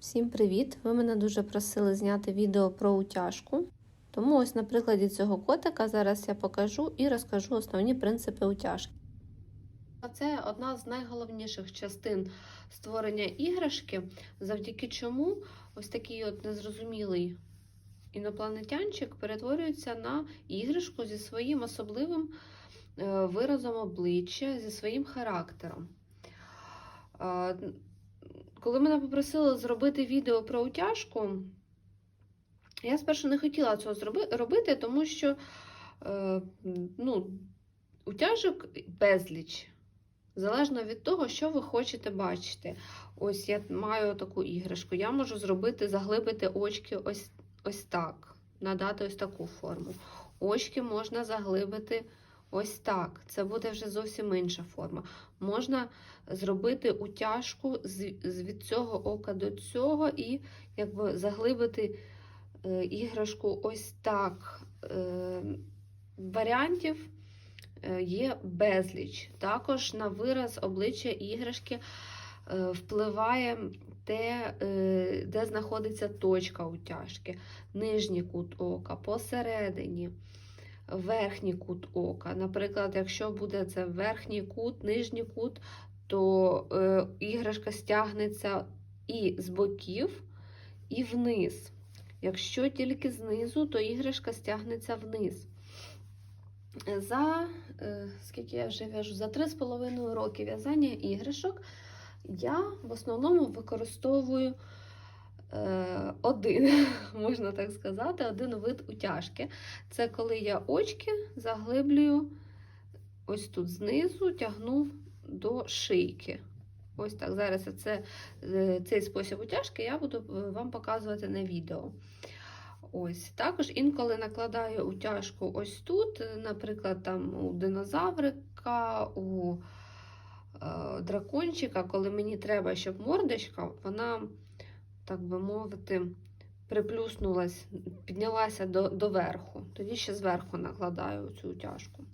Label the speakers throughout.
Speaker 1: Всім привіт! Ви мене дуже просили зняти відео про утяжку. Тому ось на прикладі цього котика зараз я покажу і розкажу основні принципи утяжки. Це одна з найголовніших частин створення іграшки, завдяки чому ось такий от незрозумілий інопланетянчик перетворюється на іграшку зі своїм особливим е, виразом обличчя, зі своїм характером. Коли мене попросили зробити відео про утяжку, я спершу не хотіла цього робити, тому що е, ну, утяжок безліч. Залежно від того, що ви хочете бачити. Ось я маю таку іграшку. Я можу зробити, заглибити очки ось, ось так, надати ось таку форму. Очки можна заглибити ось так. Це буде вже зовсім інша форма. Можна зробити утяжку з, від цього ока до цього і якби заглибити е, іграшку ось так. Е, варіантів е, є безліч. Також на вираз обличчя іграшки впливає те, де знаходиться точка утяжки, нижній кут ока, посередині, верхній кут ока. Наприклад, якщо буде це верхній кут, нижній кут, то е, іграшка стягнеться і з боків, і вниз. Якщо тільки знизу, то іграшка стягнеться вниз. За е, скільки я вже в'яжу, за 3,5 роки в'язання іграшок я в основному використовую один, можна так сказати, один вид утяжки. Це коли я очки заглиблюю ось тут знизу, тягну до шийки. Ось так. Зараз це, е, цей спосіб утяжки я буду е, вам показувати на відео. Ось також інколи накладаю утяжку ось тут, е, наприклад, там у динозаврика, у е, дракончика, коли мені треба, щоб мордочка, вона, так би мовити, приплюснулась, піднялася до, до верху. Тоді ще зверху накладаю цю утяжку.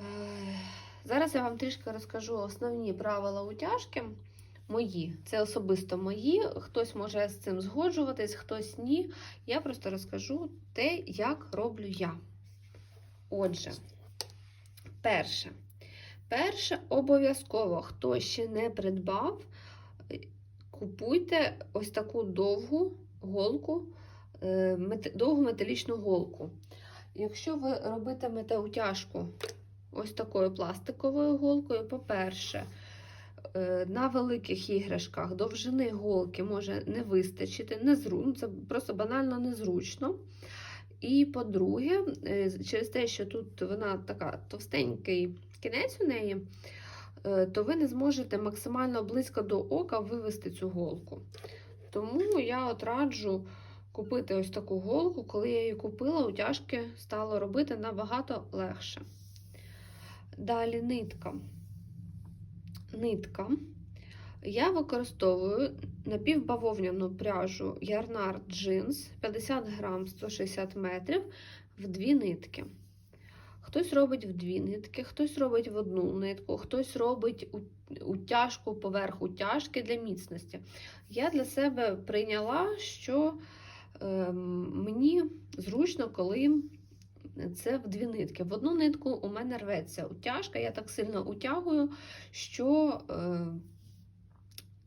Speaker 1: Е, зараз я вам трішки розкажу основні правила утяжки мої. Це особисто мої. Хтось може з цим згоджуватись, хтось ні. Я просто розкажу те, як роблю я. Отже, перше. Перше, обов'язково, хто ще не придбав, купуйте ось таку довгу голку, е, довгу металічну голку. Якщо ви робитимете утяжку ось такою пластиковою голкою, по-перше, е, на великих іграшках довжини голки може не вистачити, незру... ну, це просто банально незручно. І по-друге, е, через те, що тут вона така товстенький кінець у неї, то ви не зможете максимально близько до ока вивести цю голку. Тому я от раджу купити ось таку голку. Коли я її купила, утяжки стало робити набагато легше. Далі нитка. Нитка. Я використовую напівбавовняну пряжу Ярнар Jeans 50 грам 160 метрів в дві нитки. Хтось робить в дві нитки, хтось робить в одну нитку, хтось робить утяжку поверх утяжки для міцності. Я для себе прийняла, що ем, мені зручно, коли це в дві нитки. В одну нитку у мене рветься утяжка, я так сильно утягую, що е,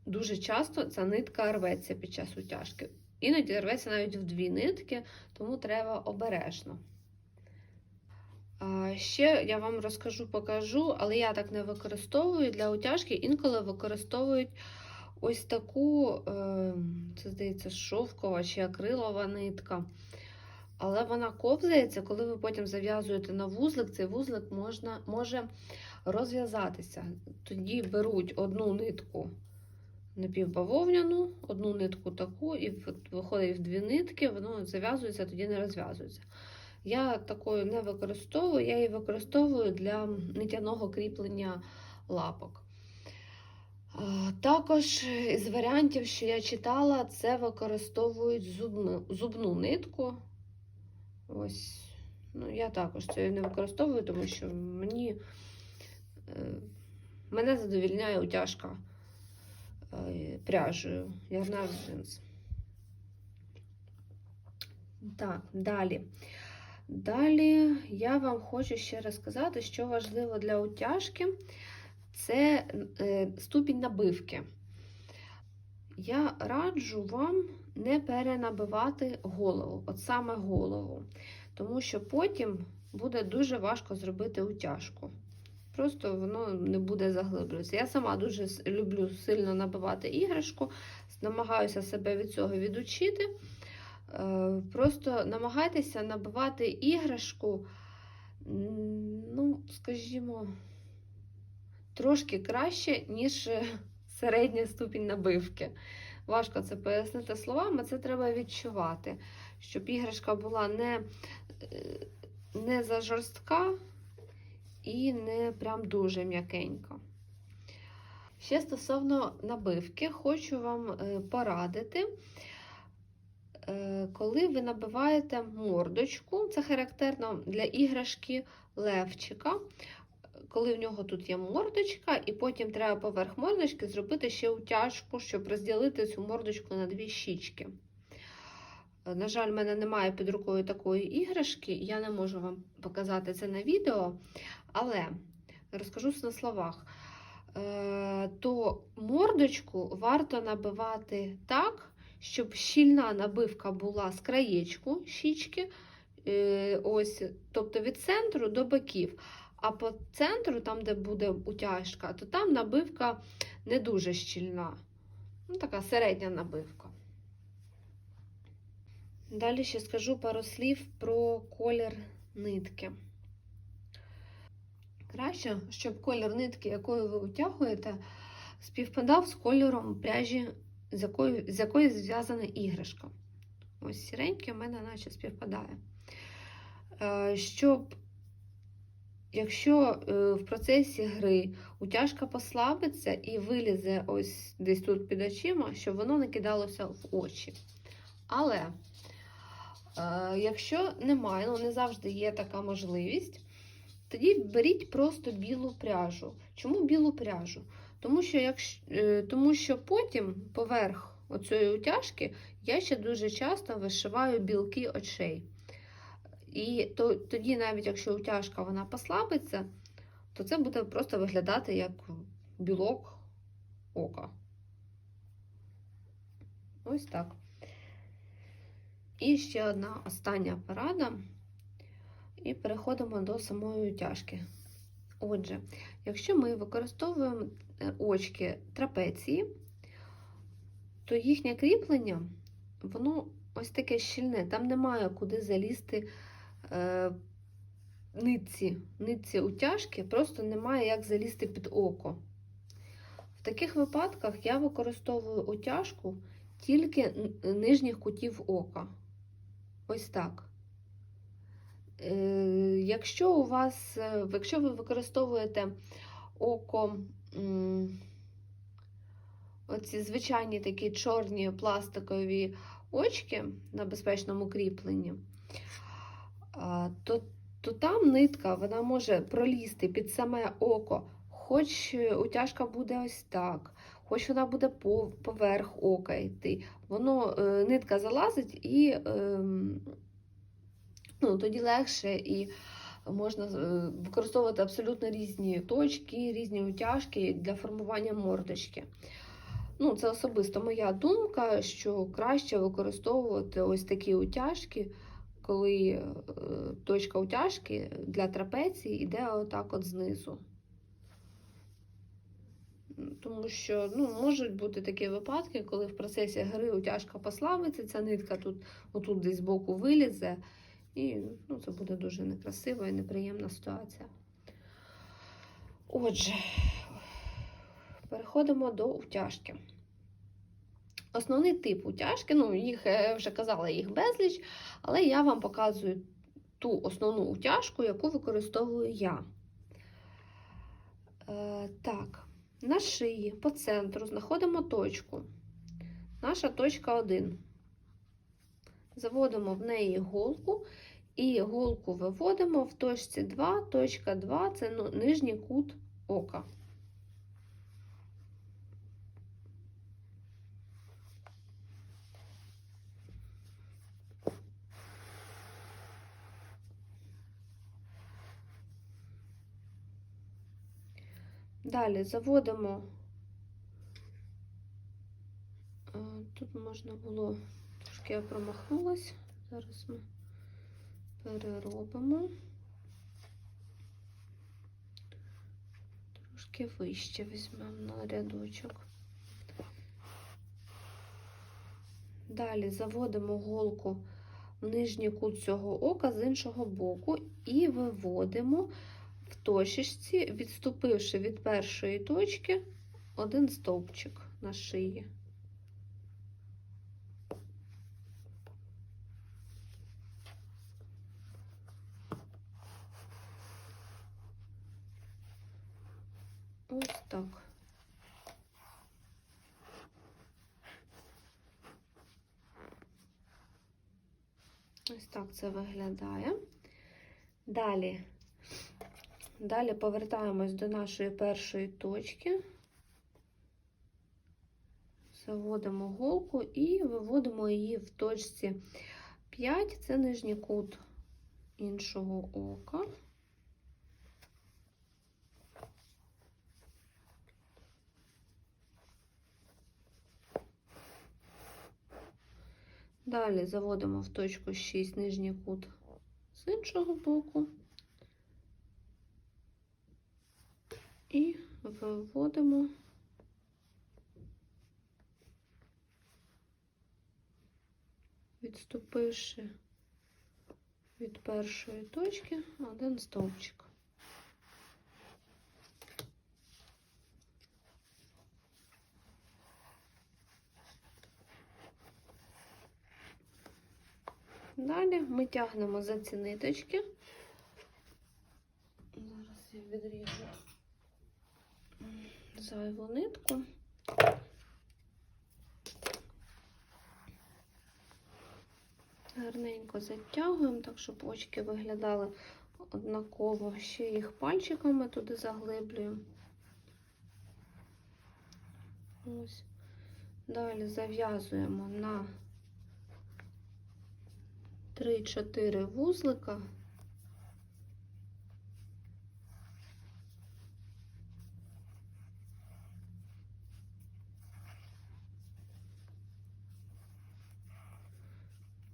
Speaker 1: дуже часто ця нитка рветься під час утяжки. Іноді рветься навіть в дві нитки, тому треба обережно. Ще я вам розкажу, покажу, але я так не використовую для утяжки. Інколи використовують ось таку, е, це здається, шовкова чи акрилова нитка. Але вона ковзається, коли ви потім зав'язуєте на вузлик, цей вузлик можна, може розв'язатися. Тоді беруть одну нитку напівбавовняну, одну нитку таку, і виходить в дві нитки, воно зав'язується, тоді не розв'язується. Я такою не використовую, я її використовую для нитяного кріплення лапок. Також із варіантів, що я читала, це використовують зубну, зубну нитку. Ось, ну, я також це не використовую, тому що мені е, мене задовільняє утяжка е, пряжею Yarnard Jeans. Так, далі. Далі я вам хочу ще розказати, що важливо для утяжки це е, ступінь набивки. Я раджу вам не перенабивати голову, от саме голову, тому що потім буде дуже важко зробити утяжку. Просто воно не буде заглиблюватися. Я сама дуже люблю сильно набивати іграшку, намагаюся себе від цього відучити. Просто намагайтеся набивати іграшку, ну, скажімо, трошки краще, ніж середня ступінь набивки. Важко це пояснити словами, це треба відчувати, щоб іграшка була не, не за жорстка і не прям дуже м'якенька. Ще стосовно набивки, хочу вам порадити. Коли ви набиваєте мордочку, це характерно для іграшки левчика, коли в нього тут є мордочка, і потім треба поверх мордочки зробити ще утяжку, щоб розділити цю мордочку на дві щічки. На жаль, в мене немає під рукою такої іграшки, я не можу вам показати це на відео, але розкажу на словах, то мордочку варто набивати так щоб щільна набивка була з краєчку щічки, ось, тобто від центру до боків. А по центру, там, де буде утяжка, то там набивка не дуже щільна. Ну, така середня набивка. Далі ще скажу пару слів про колір нитки. Краще, щоб колір нитки, якою ви утягуєте, співпадав з кольором пряжі з якою, з якої зв'язана іграшка. Ось сіреньке в мене наче співпадає. Е, щоб, якщо е, в процесі гри утяжка послабиться і вилізе ось десь тут під очима, щоб воно не кидалося в очі. Але, е, якщо немає, ну не завжди є така можливість, тоді беріть просто білу пряжу. Чому білу пряжу? Тому що якщо, е, тому що потім поверх оцієї утяжки я ще дуже часто вишиваю білки очей. І то, тоді, навіть якщо утяжка вона послабиться, то це буде просто виглядати як білок ока. Ось так. І ще одна остання порада. І переходимо до самої утяжки. Отже, якщо ми використовуємо е, очки трапеції, то їхнє кріплення, воно ось таке щільне, там немає куди залізти е, нитці, нитці утяжки, просто немає як залізти під око. В таких випадках я використовую утяжку тільки нижніх кутів ока. Ось так. Е, якщо у вас, е, якщо ви використовуєте око, оці звичайні такі чорні пластикові очки на безпечному кріпленні, то то там нитка вона може пролізти під саме око, хоч утяжка буде ось так, хоч вона буде поверх ока йти. Воно е, нитка залазить і ем, ну, тоді легше і можна е, використовувати абсолютно різні точки, різні утяжки для формування мордочки. Ну, Це особисто моя думка, що краще використовувати ось такі утяжки, коли е, точка утяжки для трапеції йде отак от знизу. Тому що ну, можуть бути такі випадки, коли в процесі гри утяжка послабиться, ця нитка тут, отут десь збоку вилізе. І ну, це буде дуже некрасива і неприємна ситуація. Отже, переходимо до утяжки. Основний тип утяжки, ну, їх я вже казала, їх безліч, але я вам показую ту основну утяжку, яку використовую я. Е, Так, на шиї по центру знаходимо точку. Наша точка 1 заводимо в неї голку і голку виводимо в точці 2, точка 2 це ну, нижній кут ока. Далі заводимо, е, тут можна було трошки я промахнулась. Зараз ми переробимо. Трошки вище візьмемо на рядочок. Далі заводимо голку в нижній кут цього ока з іншого боку і виводимо в точечці, відступивши від першої точки один стовпчик на шиї. Ось так. Ось так це виглядає. Далі, далі повертаємось до нашої першої точки, заводимо голку і виводимо її в точці 5, це нижній кут іншого ока. Далі заводимо в точку 6 нижній кут з іншого боку і виводимо відступивши від першої точки один стовпчик. Далі ми тягнемо за ці ниточки. Зараз я відріжу зайву нитку. Гарненько затягуємо, так щоб очки виглядали однаково. Ще їх пальчиками туди заглиблюємо. Ось. Далі зав'язуємо на 3-4 вузлика.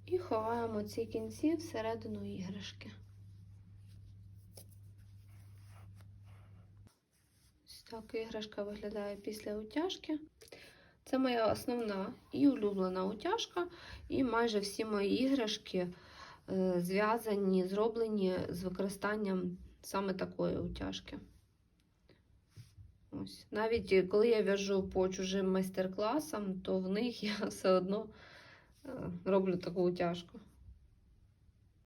Speaker 1: І ховаємо ці кінці всередину іграшки. Так іграшка виглядає після утяжки. Це моя основна і улюблена утяжка, і майже всі мої іграшки е, зв'язані, зроблені з використанням саме такої утяжки. Ось. Навіть коли я в'яжу по чужим майстер-класам, то в них я все одно е, роблю таку утяжку.